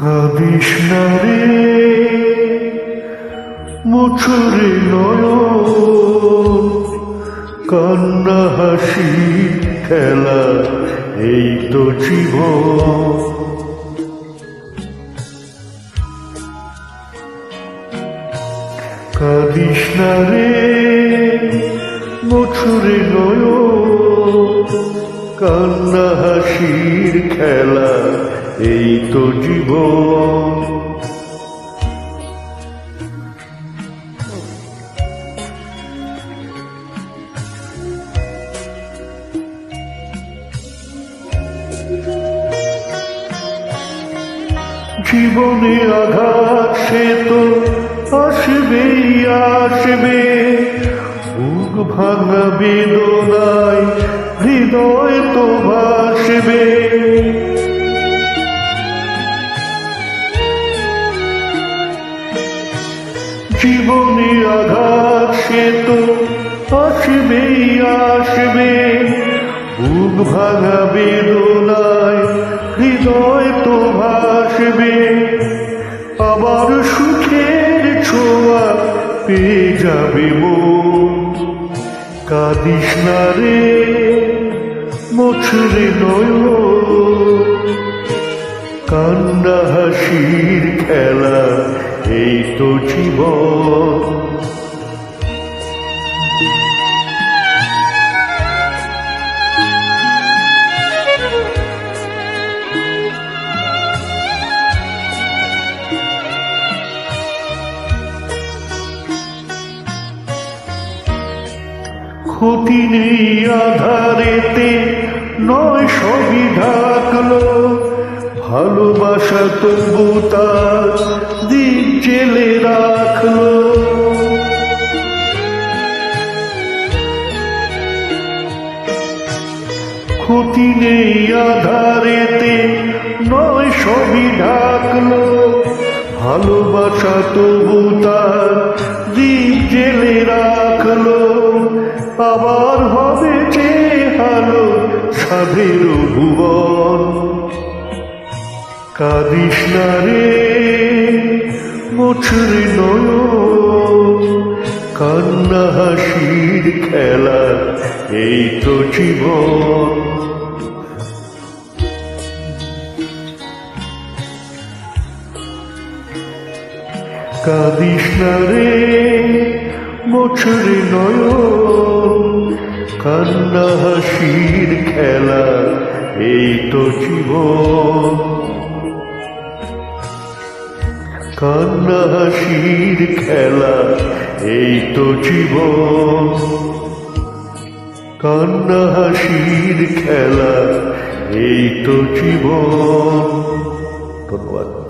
কাঁদিস রে, মুছুরে নয় কান্না হাসি খেলা, এই তো জীবন। কাঁদিস রে, মুছুরে নয় কান্না হাসির খেলা এই তো জীবন। জীবনে আঘাত সে তো আসবেই, আসবে। বুক ভাঙা বেদনায় হৃদয় তো ভাসবে। জীবনে আঘাত সে তো আসবে। বুক ভাঙা বেদনায় হৃদয় তো ভাসবে। আবার সুখের ছোঁয়া পেয়ে যাবে মন। কাঁদিস না রে মোছরে নয় কান্না হাসির খেলা এই তো ক্ষতি নেই আধারেতে নয় সবই ঢাকলো তার দিক জেলে রাখল ক্ষতি নেই আধারেতে নয় সবই ঢাকলো ভালোবাসা তবু তার দিক জেলে রাখল আবার হবে যে হালো সাধের ভুবন কাদিস রে, মুছরে নয় কান্না হাসির খেলা, এই তো জীবন। কাদিস রে বছরে নয় কান্না হাসির খেলা, এই তো জীবন। কান্না হাসির খেলা এই তো জীবন। কান্না হাসির খেলা এই তো জীবন। ধন্যবাদ।